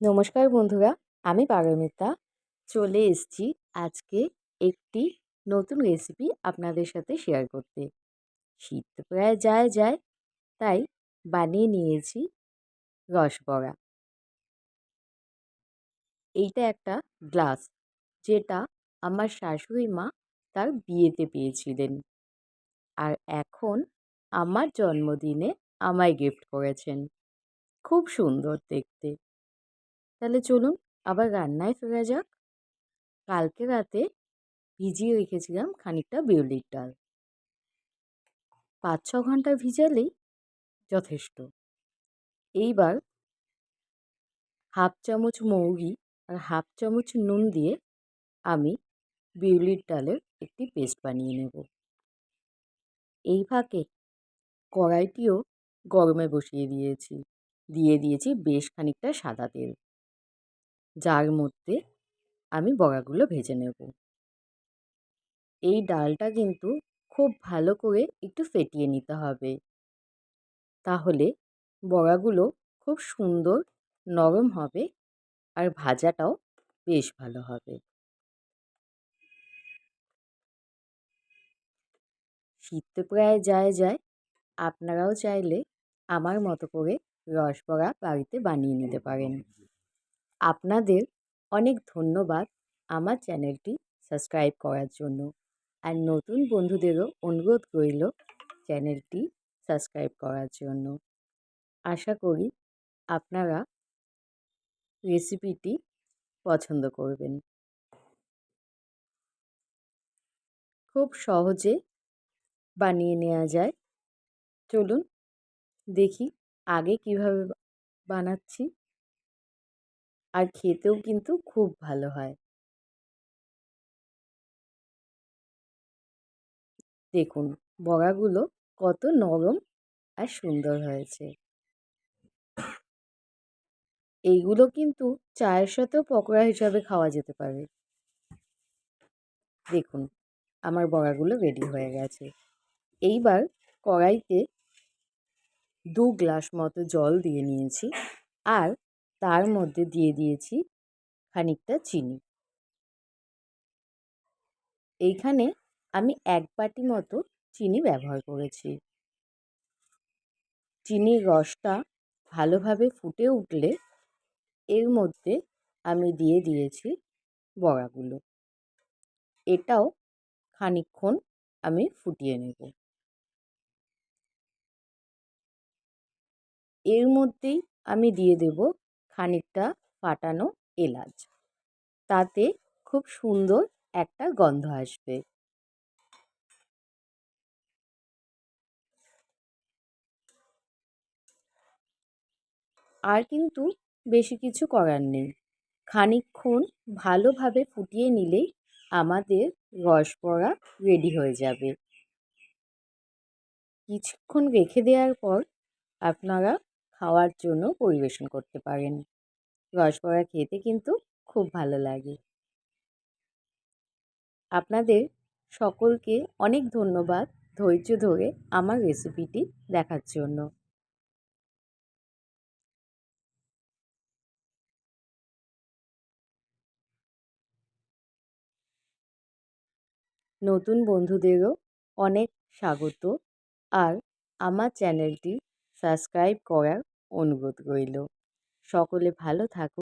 নমস্কার বন্ধুরা, আমি পারমিতা। চলে এসেছি আজকে একটি নতুন রেসিপি আপনাদের সাথে শেয়ার করতে। শীত প্রায় যায় যায়, তাই বানিয়ে নিয়েছি রসবড়া। এইটা একটা গ্লাস যেটা আমার শাশুড়ি মা তার বিয়েতে পেয়েছিলেন। আর এখন আমার জন্মদিনে আমায় গিফট করেছেন। খুব সুন্দর দেখতে। তাহলে চলুন আবার রান্নায় ফেরা যাক। কালকে রাতে ভিজিয়ে রেখেছিলাম খানিকটা বিউলির ডাল। পাঁচ, ছ ঘণ্টা ভিজালেই যথেষ্ট। এইবার হাফ চামচ মৌরি আর হাফ চামচ নুন দিয়ে আমি বিউলির ডালের একটি পেস্ট বানিয়ে নেব। এই ফাঁকে কড়াইটিও গরমে বসিয়ে দিয়েছি, দিয়ে দিয়েছি বেশ খানিকটা সাদা তেল। যার মধ্যে আমি বড়াগুলো ভেজে নেব। এই ডালটা কিন্তু খুব ভালো করে একটু ফেটিয়ে নিতে হবে। তাহলে বড়াগুলো খুব সুন্দর নরম হবে আর ভাজাটাও বেশ ভালো হবে। শীত প্রায় যায় যায়, আপনারাও চাইলে আমার মতো করে রসবড়া বাড়িতে বানিয়ে নিতে পারেন। আপনাদের অনেক ধন্যবাদ আমার চ্যানেলটি সাবস্ক্রাইব করার জন্য। আর নতুন বন্ধুদেরও অনুরোধ রইল চ্যানেলটি সাবস্ক্রাইব করার জন্য। আশা করি আপনারা রেসিপিটি পছন্দ করবেন। খুব সহজে বানিয়ে নেওয়া যায়। চলুন দেখি আগে কীভাবে বানাচ্ছি। আর খেতেও কিন্তু খুব ভালো হয়। দেখুন, বড়াগুলো কত নরম আর সুন্দর হয়েছে। এইগুলো কিন্তু চায়ের সাথেও পকোড়া হিসাবে খাওয়া যেতে পারে। দেখুন, আমার বড়াগুলো রেডি হয়ে গেছে। এইবার কড়াইতে দু গ্লাস মতো জল দিয়ে নিয়েছি আর তার মধ্যে দিয়ে দিয়েছি খানিকটা চিনি। এইখানে আমি এক বাটি মতো চিনি ব্যবহার করেছি। চিনির রসটা ভালোভাবে ফুটে উঠলে এর মধ্যে আমি দিয়ে দিয়েছি বড়াগুলো। এটাও খানিক্ষণ আমি ফুটিয়ে নেব। এর মধ্যেই আমি দিয়ে দেব খানিকটা ফাটানো এলাচ। তাতে খুব সুন্দর একটা গন্ধ আসবে। আর কিন্তু বেশি কিছু করার নেই। খানিকক্ষণ ভালোভাবে ফুটিয়ে নিলেই আমাদের রসবড়া রেডি হয়ে যাবে। কিছুক্ষণ রেখে দেওয়ার পর আপনারা খাওয়ার জন্য পরিবেশন করতে পারেন। রসবড়া খেতে কিন্তু খুব ভালো লাগে। আপনাদের সকলকে অনেক ধন্যবাদ ধৈর্য ধরে আমার রেসিপিটি দেখার জন্য। নতুন বন্ধুদেরও অনেক স্বাগত। আর আমার চ্যানেলটি সাবস্ক্রাইব করার অনুরোধ রইল। সকলে ভালো থাকুন।